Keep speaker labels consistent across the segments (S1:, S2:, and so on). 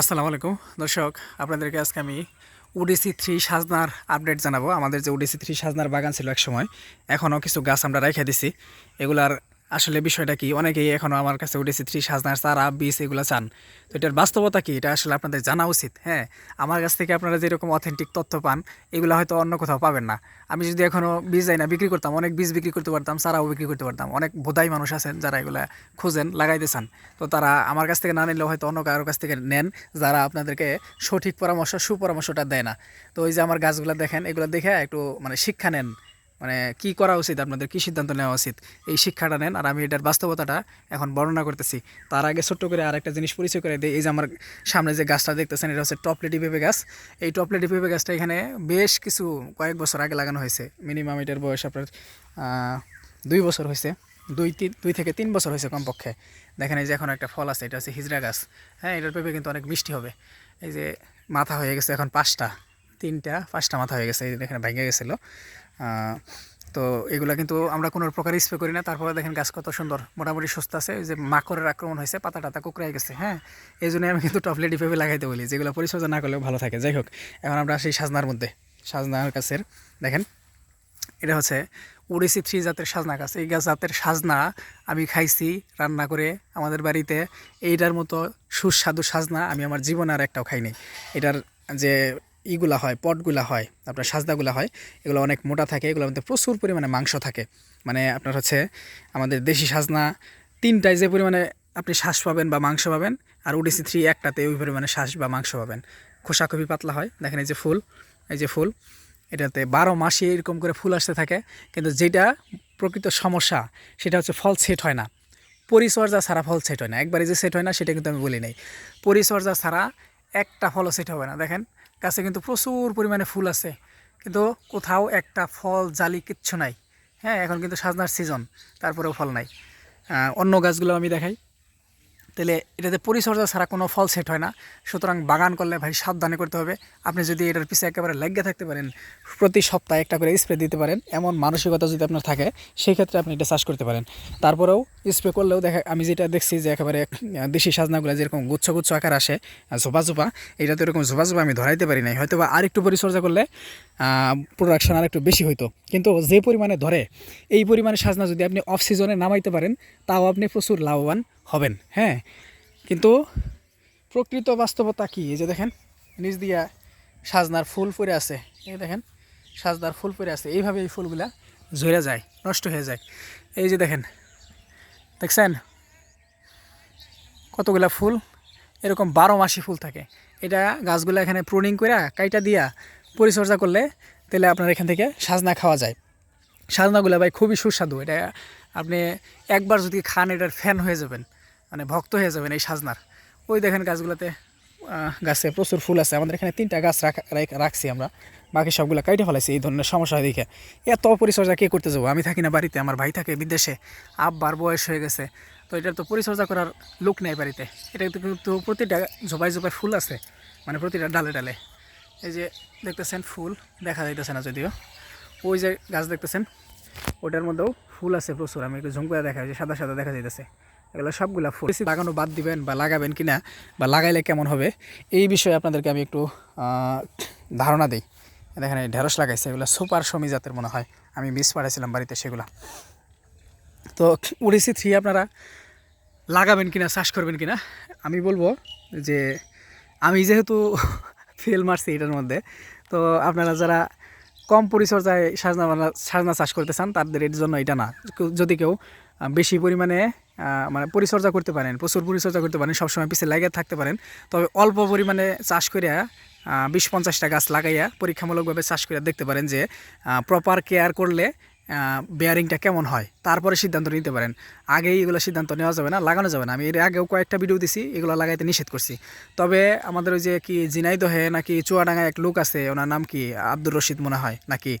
S1: আসসালামু আলাইকুম। দর্শক, আপনাদেরকে আজকে আমি ওডিসি থ্রি সাজনার আপডেট জানাব। আমাদের যে ওডিসি থ্রি সাজনার বাগান ছিল এক সময় এখনও কিছু গাছ আমরা রেখে দিছি। এগুলার আসলে বিষয়টা কি? অনেকেই এখনও আমার কাছে ওডিসি থ্রি সাজনার চারা বীজ এগুলো চান। তো এটার বাস্তবতা কি? এটা আসলে আপনাদের জানা উচিত হ্যাঁ? আমার কাছ থেকে আপনারা যেরকম অথেন্টিক তথ্য পান, এগুলো হয়তো অন্য কোথাও পাবেন না। আমি যদি এখনও বীজ যাই না, বিক্রি করতাম, অনেক বীজ বিক্রি করতে পারতাম, চারাও বিক্রি করতে পারতাম। অনেক বোধাই মানুষ আছেন যারা এগুলো খুঁজেন, লাগাইতে চান। তো তারা আমার কাছ থেকে না নিলেও হয়তো অন্য কারোর কাছ থেকে নেন, যারা আপনাদেরকে সঠিক পরামর্শ, সুপরামর্শটা দেয় না। তো ওই যে আমার গাছগুলো দেখেন, এগুলো দেখে একটু মানে শিক্ষা নেন। মানে কি করা উচিত, আপনাদের কি সিদ্ধান্ত নেওয়া উচিত? এই শিক্ষাটা নেন, আর আমি এটার বাস্তবতাটা এখন বর্ণনা করতেছি। তার আগে ছোট্ট করে আর একটা জিনিস পরিচয় করে দিই। এই যে আমার সামনে যে গাছটা দেখতেছেন, এটা হচ্ছে টপলেটি পেঁপে গাছ। এই টপলেটি পেঁপে গাছটা এখানে বেশ কিছু কয়েক বছর আগে লাগানো হয়েছে। মিনিমাম এটার বয়স আপনার দুই বছর হয়েছে। দুই তিন, দুই থেকে তিন বছর হয়েছে কমপক্ষে। দেখেন এই যে এখন একটা ফল আছে, এটা হচ্ছে হিজড়া গাছ। হ্যাঁ এটার পেঁপে কিন্তু অনেক মিষ্টি হবে। এই যে মাথা হয়ে গেছে এখন পাঁচটা। তিনটা, পাঁচটা মাথা হয়ে গেছে এখানে ভেঙে গেছিল। তো এগুলো কিন্তু আমরা কোনো প্রকার স্প্রে করি না। তারপরে দেখেন গাছ কত সুন্দর, মোটামুটি সুস্থ আছে। যে মাকড়ের আক্রমণ হয়েছে পাতা টাতা কুকড়াই গেছে হ্যাঁ? এই জন্য আমি কিন্তু টপলেটি পেঁপে লাগাইতে বলি, যেগুলো পরিচর্যা না করলেও ভালো থাকে। যাই হোক, এখন আমরা সেই সাজনার মধ্যে, সাজনার গাছের। দেখেন, এটা হচ্ছে উড়িসি থ্রি জাতের সাজনা গাছ। এই গাছ জাতের সাজনা আমি খাইছি, রান্না করে আমাদের বাড়িতে। এইটার মতো সুস্বাদু সাজনা আমি আমার জীবনে আর একটাও খাইনি এটার যে ইগুলা হয়, পটগুলা হয়, আপনার সাজনাগুলা হয়, এগুলো অনেক মোটা থাকে, এগুলোর মধ্যে প্রচুর পরিমাণে মাংস থাকে। মানে আপনার হচ্ছে আমাদের দেশি সাজনা, তিনটায় যে পরিমাণে আপনি শ্বাস পাবেন বা মাংস পাবেন, আর উডিসি থ্রি একটাতে ওই পরিমাণে শ্বাস বা মাংস পাবেন। খোসা খুবই পাতলা হয়, দেখেন এই যে ফুল, এই যে ফুল, এটাতে বারো মাসে এরকম করে ফুল আসতে থাকে, কিন্তু যেটা প্রকৃত সমস্যা, সেটা হচ্ছে ফল সেট হয় না। পরিচর্যা ছাড়া ফল সেট হয় না, একবারে যে সেট হয় না, সেটা কিন্তু আমি বলি নাই। পরিচর্যা ছাড়া একটা ফলও সেট হবে না, দেখেন। গাছে কিন্তু প্রচুর পরিমাণে ফুল আছে। কিন্তু কোথাও একটা ফল, জালি কিচ্ছু নাই। হ্যাঁ এখন কিন্তু সাজনার সিজন তারপরেও ফল নাই। অন্য গাছগুলো আমি দেখাই। তাহলে এটাতে পরিচর্যা ছাড়া কোনো ফল সেট হয় না। সুতরাং বাগান করলে ভাই সাবধানে করতে হবে। আপনি যদি এটার পিছিয়ে একেবারে লেগে থাকতে পারেন, প্রতি সপ্তাহে একটা করে স্প্রে দিতে পারেন, এমন মানসিকতা যদি আপনার থাকে সেই ক্ষেত্রে আপনি এটা চাষ করতে পারেন। তারপরেও স্প্রে করলেও দেখা, আমি যেটা দেখছি যে একেবারে দেশি সাজনাগুলো যেরকম গুচ্ছ গুচ্ছ আকার আসে ঝোপা ঝোপা এটা তো এরকম ঝোপা ঝোপা আমি ধরাইতে পারি নাই। হয়তো বা আরেকটু পরিচর্যা করলে প্রোডাকশন আর একটু বেশি হইতো। কিন্তু যে পরিমাণে ধরে, এই পরিমাণে সাজনা যদি আপনি অফ সিজনে নামাইতে পারেন, তাও আপনি প্রচুর লাভবান। হবেন হ্যাঁ। কিন্তু প্রকৃত বাস্তবতা কি? এই যে দেখেন নিজ দিয়া সাজনার ফুল পরে আছে। এই দেখেন, সাজনার ফুল পরে আছে। এইভাবে এই ফুলগুলা ঝরে যায়, নষ্ট হয়ে যায়। এই যে দেখেন, দেখছেন? কতগুলা ফুল? এরকম বারো মাসি ফুল থাকে। এটা গাছগুলো এখানে প্রুনিং করে কাইটা দিয়া পরিচর্যা করলে তাহলে আপনার এখান থেকে সাজনা খাওয়া যায়। সাজনাগুলো ভাই খুবই সুস্বাদু। এটা আপনি একবার যদি খান, এটার ফ্যান হয়ে যাবেন। মানে ভক্ত হয়ে যাবেন এই সাজনার। ওই দেখেন গাছগুলোতে গাছে প্রচুর ফুল আছে। আমাদের এখানে তিনটা গাছ রাখা রাখ- রাখছি আমরা। বাকি সবগুলো কাইটে ফেলাইছি, এই ধরনের সমস্যা দেখে। এত পরিচর্যা কে করতে যাব? আমি থাকি না বাড়িতে, আমার ভাই থাকে বিদেশে। আব্বার বয়স হয়ে গেছে। তো এটার তো পরিচর্যা করার লোক নেই বাড়িতে। এটা কিন্তু প্রতিটা জোপায় জোপায় ফুল আছে মানে প্রতিটা ডালে ডালে। এই যে দেখতেছেন ফুল, দেখা যাইতেছে না যদিও। ওই যে গাছ দেখতেছেন, ওটার মধ্যেও ফুল আছে প্রচুর। আমি একটু ঝুম করে দেখা যায় সাদা সাদা দেখা যাইতেছে। এগুলো সবগুলা ফুল। লাগানো বাদ দিবেন বা লাগাবেন কিনা বা লাগাইলে কেমন হবে, এই বিষয়ে আপনাদেরকে আমি একটু ধারণা দিই। দেখেন এই ঢেঁড়স লাগাইছে, এগুলো সুপার সমি জাতের মনে হয়। আমি মিস পাঠাইছিলাম বাড়িতে সেগুলো। তো উড়িসি থ্রি, আপনারা লাগাবেন কিনা, চাষ করবেন কিনা, আমি বলব যে আমি যেহেতু ফেল মারছি এটার মধ্যে, তো আপনারা যারা কম পরিচর্যায় সাজনা সাজনা চাষ করতে চান, তাদের এর জন্য এটা না। যদি কেউ বেশি পরিমাণে মানে পরিচর্যা করতে পারেন, প্রচুর পরিচর্যা করতে পারেন, সবসময় পিছিয়ে লাগিয়ে থাকতে পারেন। তবে অল্প পরিমাণে চাষ করিয়া বিশ পঞ্চাশটা গাছ লাগাইয়া পরীক্ষামূলকভাবে চাষ করে দেখতে পারেন যে প্রপার কেয়ার করলে বেয়ারিংটা কেমন হয়। তারপরে সিদ্ধান্ত নিতে পারেন। আগেই এগুলো সিদ্ধান্ত নেওয়া যাবে না, লাগানো যাবে না। আমি এর আগেও কয়েকটা ভিডিও দিছি, এগুলো লাগাইতে নিষেধ করছি। তবে আমাদের ওই যে কি জিনাইদহে নাকি চুয়াডাঙ্গায় এক লোক আছে, ওনার নাম কি আব্দুর রশিদ মনে হয় নাকি?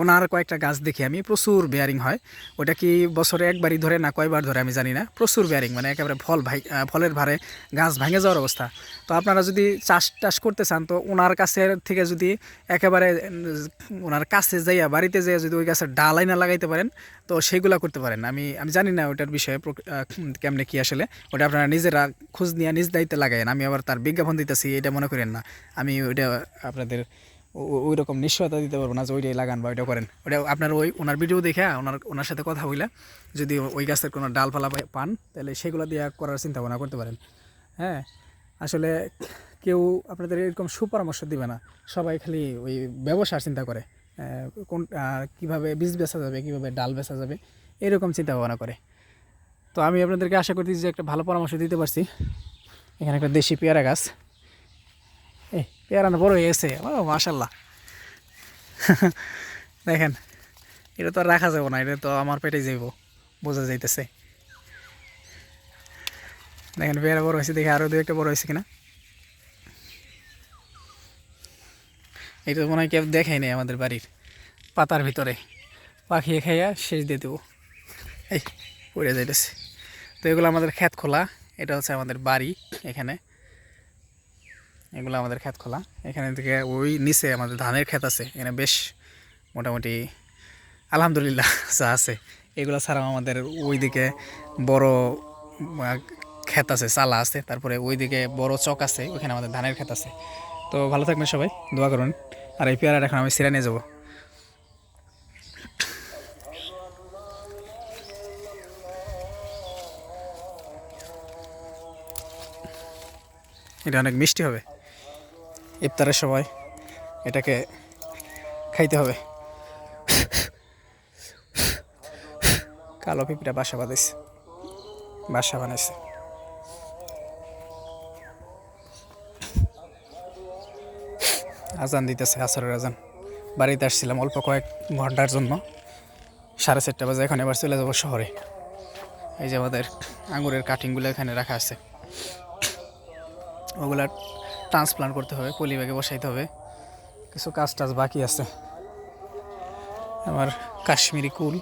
S1: ওনার কয়েকটা গাছ দেখি আমি, প্রচুর বেয়ারিং হয়। ওটা কি বছরে একবারই ধরে না কয়বার ধরে আমি জানি না, প্রচুর বেয়ারিং মানে একেবারে ফল ভাই ফলের ভারে গাছ ভেঙে যাওয়ার অবস্থা। তো আপনারা যদি চাষ টাস করতে চান, তো ওনার কাছের থেকে যদি একেবারে ওনার কাছে যাইয়া, বাড়িতে যাইয়া যদি ওই গাছের ডালাই না লাগাইতে পারেন, তো সেগুলা করতে পারেন। আমি আমি জানি না ওটার বিষয়ে কেমনে কি আসলে। ওটা আপনারা নিজেরা খোঁজ নিয়ে নিজ দায়িত্বে লাগায়েন। আমি আবার তার বিজ্ঞাপন দিতেছি, এটা মনে করেন না। আমি ওইটা আপনাদের ওই রকম নিশ্চয়তা দিতে পারব না যে ওইটাই লাগান বা ওইটা করেন। ওটা আপনার ওই, ওনার ভিডিও দেখে ওনার ওনার সাথে কথা বইলা যদি ওই গাছের কোনো ডালপালা পান, তাহলে সেগুলো দিয়ে করার চিন্তা ভাবনা করতে পারেন। হ্যাঁ আসলে কেউ আপনাদের এরকম সুপরামর্শ দিবে না। সবাই খালি ওই ব্যবসার চিন্তা করে। কোন কীভাবে বীজ বেচা যাবে, কীভাবে ডাল বেচা যাবে এরকম চিন্তা ভাবনা করে। তো আমি আপনাদেরকে আশা করতেছি যে একটা ভালো পরামর্শ দিতে পারছি। এখানে একটা দেশি পেয়ারা গাছ। এই পেয়ারা বড় হয়ে গেছে। ও মাশাল্লাহ দেখেন, এটা তো আর রাখা যাবে না, এটা তো আমার পেটে যাইব, বোঝা যাইতেছে। দেখেন, পেয়ারা বড় হয়েছে দেখে আরও দু একটা বড় হয়েছে কিনা। এটা মনে হয় কেউ দেখাই নেই আমাদের বাড়ির পাতার ভিতরে। পাখিয়ে খাইয়া শেষ দিয়ে দেবো। এই, পড়ে যাইতেছে। তো এগুলো আমাদের ক্ষেত খোলা, এটা হচ্ছে আমাদের বাড়ি এখানে। এগুলো আমাদের ক্ষেত খোলা। এখানে থেকে ওই নিচে আমাদের ধানের ক্ষেত আছে, এখানে বেশ মোটামুটি আলহামদুলিল্লাহ যা আছে। এগুলো ছাড়াও আমাদের ওইদিকে বড় ক্ষেত আছে, চালা আছে, তারপরে ওইদিকে বড় চক আছে, ওইখানে আমাদের ধানের ক্ষেত আছে। তো ভালো থাকবেন সবাই, দোয়া করুন। আর এই পেয়ারা এখন আমি সিরা নিয়ে যাব। এটা অনেক মিষ্টি হবে। ইফতারের সময় এটাকে খাইতে হবে। কালো পিঁপড়া বাসা বাঁধাইছে বাসা বানাইছে। আজান দিতেছে, আসরের আজান। বাড়িতে আসছিলাম অল্প কয়েক ঘণ্টার জন্য। সাড়ে চারটা বাজে, এখন এবার চলে যাব শহরে। এই যে আমাদের আঙুরের কাটিংগুলো এখানে রাখা আছে। ওগুলা ট্রান্সপ্লান্ট করতে হবে পলি ব্যাগে বসাইতে হবে। কিছু কাজ টাজ বাকি আছে। আমার কাশ্মীরি কুল।